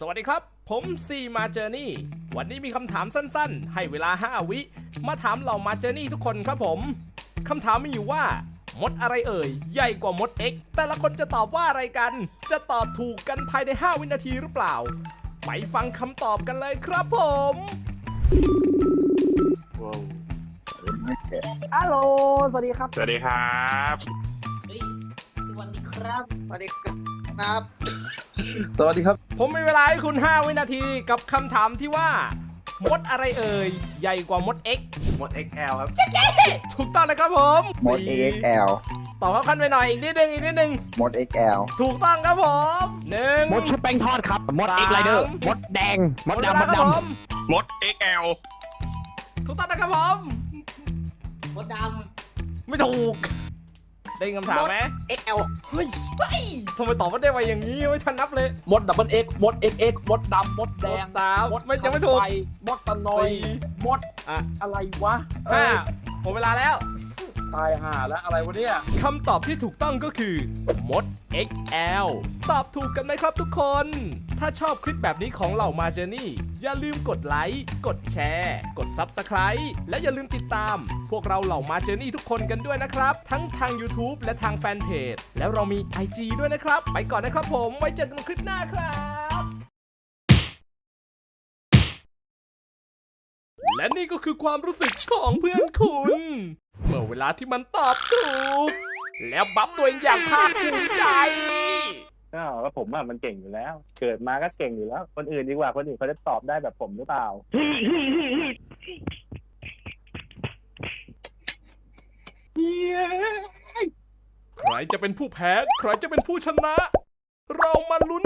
สวัสดีครับ ผมซีมาเจอร์นี่ วันนี้มีคำถามสั้นๆ ให้เวลา 5 วิ มาถามเหล่ามาเจอร์นี่ทุกคนครับผม คำถามมีอยู่ว่า มดอะไรเอ่ย ใหญ่กว่ามด X แต่ละคนจะตอบว่าอะไรกัน จะตอบถูกกันภายใน 5 วินาทีหรือเปล่า ไปฟังคำตอบกันเลยครับผมฮัลโหล สวัสดีครับ สวัสดีครับ เฮ้ยสวัสดีครับ สวัสดีครับ สวัสดีครับ ผมมีเวลาให้คุณ 5 วินาทีกับคำถามที่ว่า มดอะไรเอ่ย ใหญ่กว่ามด X มด XL ครับ ถูกต้องเลยครับผมมดสี่ XL ตอบเข้าขั้นไปหน่อยอีกนิดนึงอีกนิดนึง มด XL ถูกต้องครับผมหนึ่ง มดชุบแป้งทอดครับ มดสาม เอ็กไรเดอร์มดแดง มดหดำมเวดลาดครับผมำมด XL ถูกต้องนะครับผม มดดไม่ถูก ได้ยินคำถามไหมำ XL เฮ้ยเฮ้ยทำไมตอบว่าได้ไวอย่างนี้ไม่ทันนับเลยมดดับเบิลเอ็กมด XX มดดำมดแดงสามมดไม่ยังไม่ถูกไฟมดตะนอย สี่ มด อะอะไรวะเอห้าอหมดเวลาแล้ว ตายห่าแล้วอะไรวะเนี่ย คำตอบที่ถูกต้องก็คือ มด XL ตอบถูกกันไหมครับทุกคน ถ้าชอบคลิปแบบนี้ของเหล่ามาเจอนี่ อย่าลืมกดไลค์ กดแชร์ กด Subscribe และอย่าลืมติดตาม พวกเราเหล่ามาเจอนี่ทุกคนกันด้วยนะครับ ทั้งทาง YouTube และทางแฟนเพจ แล้วเรามี IG ด้วยนะครับ ไปก่อนนะครับผม ไว้เจอกันคลิปหน้าครับ และนี่ก็คือความรู้สึกของเพื่อนคุณ เมื่อเวลาที่มันตอบถูก แล้วบัฟตัวเองอย่างภาคภูมิใจก็ว่าผมอะมันเก่งอยู่แล้ว เกิดมาก็เก่งอยู่แล้ว คนอื่นดีกว่าคนอื่นเขาจะตอบได้แบบผมหรือเปล่า ใครจะเป็นผู้แพ้ ใครจะเป็นผู้ชนะ เรามาลุ้น